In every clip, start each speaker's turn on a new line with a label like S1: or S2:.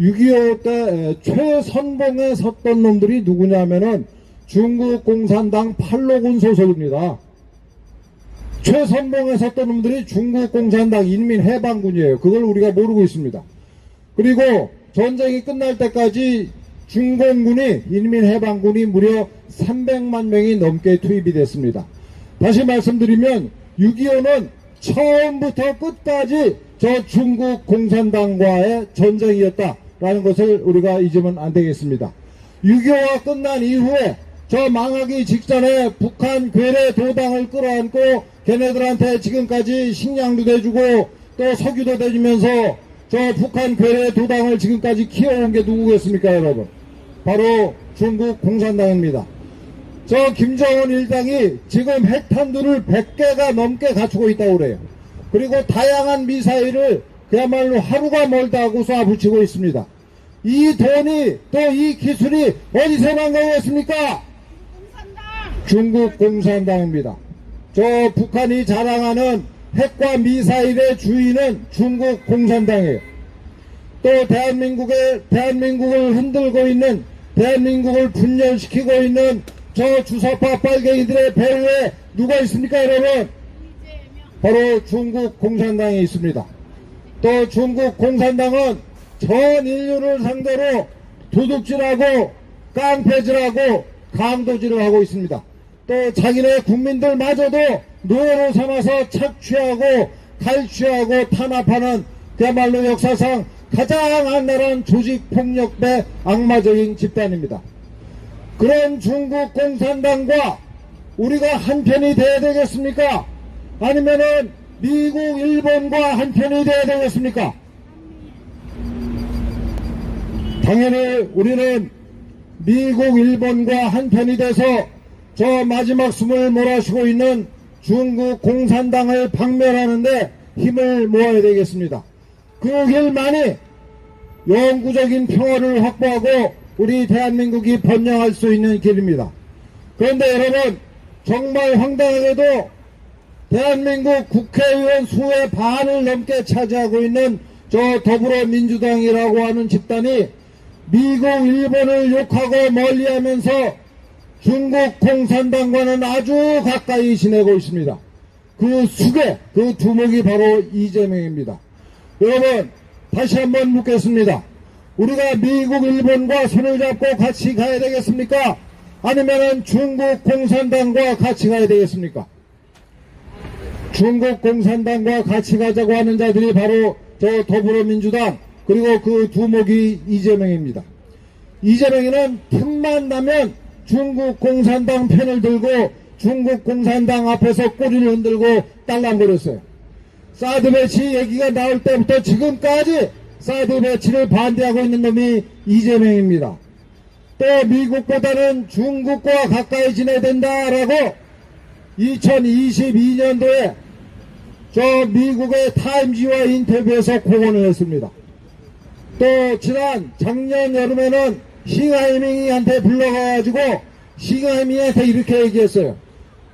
S1: 6.25 때 최선봉에 섰던 놈들이 누구냐면은 중국 공산당 팔로군 소속입니다. 최선봉에 섰던 놈들이 중국 공산당 인민해방군이에요. 그걸 우리가 모르고 있습니다. 그리고 전쟁이 끝날 때까지 중공군이 인민해방군이 무려 300만 명이 넘게 투입이 됐습니다. 다시 말씀드리면 6.25는 처음부터 끝까지 저 중국 공산당과의 전쟁이었다 라는 것을 우리가 잊으면 안 되겠습니다. 6.25가 끝난 이후에 저 망하기 직전에 북한 괴뢰 도당을 끌어안고 걔네들한테 지금까지 식량도 대주고 또 석유도 대주면서 저 북한 괴뢰 도당을 지금까지 키워온 게 누구겠습니까 여러분? 바로 중국 공산당입니다. 저 김정은 일당이 지금 핵탄두를 100개가 넘게 갖추고 있다고 그래요. 그리고 다양한 미사일을 그야말로 하루가 멀다 하고 쏴붙이고 있습니다 이 돈이 또 이 기술이 어디서 난 거겠습니까 중국 공산당입니다. 저 북한이 자랑하는 핵과 미사일의 주인은 중국 공산당이에요. 또 대한민국의 대한민국을 흔들고 있는 대한민국을 분열시키고 있는 저 주사파 빨갱이들의 배후에 누가 있습니까, 여러분? 바로 중국 공산당이 있습니다. 또 중국 공산당은 전 인류를 상대로 도둑질하고 깡패질하고 강도질을 하고 있습니다. 또 자기네 국민들마저도 노예로 삼아서 착취하고 탈취하고 탄압하는 그야말로 역사상 가장 악랄한 조직폭력배 악마적인 집단입니다. 그런 중국 공산당과 우리가 한편이 돼야 되겠습니까? 아니면은 미국, 일본과 한편이 돼야 되겠습니까? 당연히 우리는 미국, 일본과 한편이 돼서 저 마지막 숨을 몰아쉬고 있는 중국 공산당을 박멸하는데 힘을 모아야 되겠습니다. 그 길만이 영구적인 평화를 확보하고 우리 대한민국이 번영할 수 있는 길입니다. 그런데 여러분 정말 황당하게도 대한민국 국회의원 수의 반을 넘게 차지하고 있는 저 더불어민주당이라고 하는 집단이 미국, 일본을 욕하고 멀리하면서 중국 공산당과는 아주 가까이 지내고 있습니다. 그 숙의 그 두목이 바로 이재명입니다. 여러분 다시 한번 묻겠습니다. 우리가 미국, 일본과 손을 잡고 같이 가야 되겠습니까? 아니면은 중국 공산당과 같이 가야 되겠습니까? 중국 공산당과 같이 가자고 하는 자들이 바로 저 더불어민주당 그리고 그 두목이 이재명입니다. 이재명이는 틈만 나면 중국 공산당 편을 들고 중국 공산당 앞에서 꼬리를 흔들고 딸랑거렸어요. 사드 배치 얘기가 나올 때부터 지금까지 사드 배치를 반대하고 있는 놈이 이재명입니다. 또 미국보다는 중국과 가까이 지내야 된다라고 2022년도에 저 미국의 타임지와 인터뷰에서 공언을 했습니다. 또 지난 작년 여름에는 싱하이밍한테 불러가가지고 싱하이밍한테 이렇게 얘기했어요.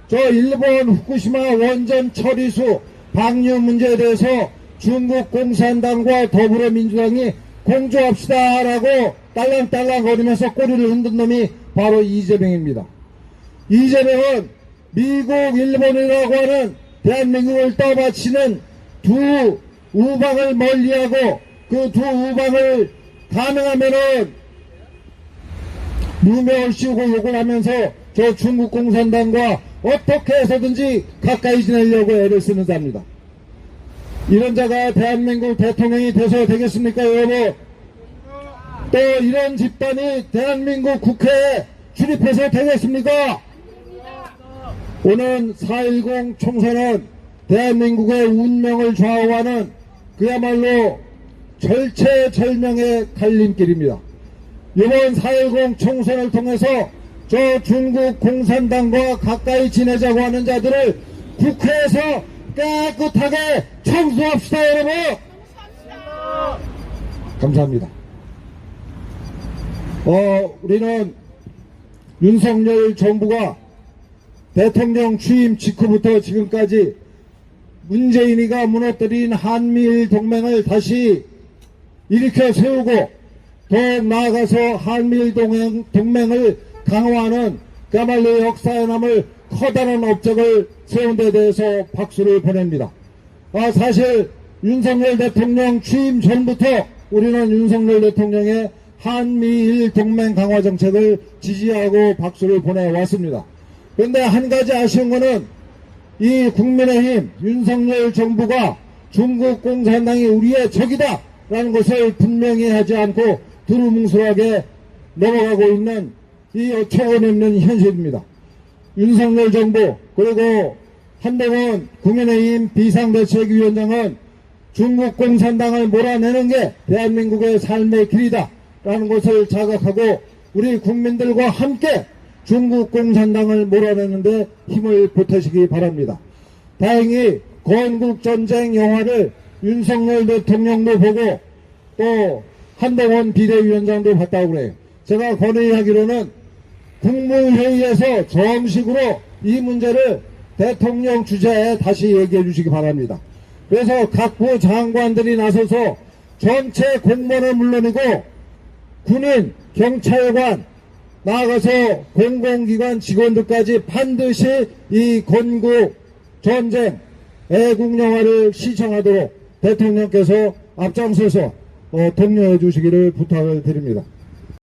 S1: 저 일본 후쿠시마 원전 처리수 방류 문제에 대해서 중국 공산당과 더불어민주당이 공조합시다라고 딸랑딸랑 거리면서 꼬리를 흔든 놈이 바로 이재명입니다. 이재명은 미국, 일본이라고 하는 대한민국을 떠받치는 두 우방을 멀리하고 그 두 우방을 가능하면은 누명을 씌우고 욕을 하면서 저 중국 공산당과 어떻게 해서든지 가까이 지내려고 애를 쓰는 자입니다. 이런 자가 대한민국 대통령이 돼서 되겠습니까, 여러분? 또 이런 집단이 대한민국 국회에 출입해서 되겠습니까? 오는 4.10 총선은 대한민국의 운명을 좌우하는 그야말로 절체절명의 갈림길입니다. 이번 4.10 총선을 통해서 저 중국 공산당과 가까이 지내자고 하는 자들을 국회에서 깨끗하게 청소합시다, 여러분! 감사합니다. 어, 우리는 윤석열 정부가 대통령 취임 직후부터 지금까지 문재인이가 무너뜨린 한미일 동맹을 다시 일으켜 세우고 더욱 나아가서 한미일 동맹, 동맹을 강화하는 까말리 역사에 남을 커다란 업적을 세운 데 대해서 박수를 보냅니다. 아, 사실 윤석열 대통령 취임 전부터 우리는 윤석열 대통령의 한미일 동맹 강화 정책을 지지하고 박수를 보내왔습니다. 그런데 한 가지 아쉬운 거는 이 국민의힘 윤석열 정부가 중국 공산당이 우리의 적이다 라는 것을 분명히 하지 않고 두루뭉술하게 넘어가고 있는 이 어처구니없는 현실입니다. 윤석열 정부 그리고 한동훈 국민의힘 비상대책위원장은 중국 공산당을 몰아내는 게 대한민국의 삶의 길이다 라는 것을 자각하고 우리 국민들과 함께 중국 공산당을 몰아내는데 힘을 보태시기 바랍니다. 다행히 건국전쟁 영화를 윤석열 대통령도 보고 또 한동훈 비대위원장도 봤다고 그래요. 제가 건의하기로는 국무회의에서 정식으로 이 문제를 대통령 주재에 다시 얘기해 주시기 바랍니다. 그래서 각부 장관들이 나서서 전체 공무원은 물론이고 군인, 경찰관, 나아가서 공공기관 직원들까지 반드시 이 건국 전쟁 애국 영화를 시청하도록 대통령께서 앞장서서 어, 독려해 주시기를 부탁을 드립니다.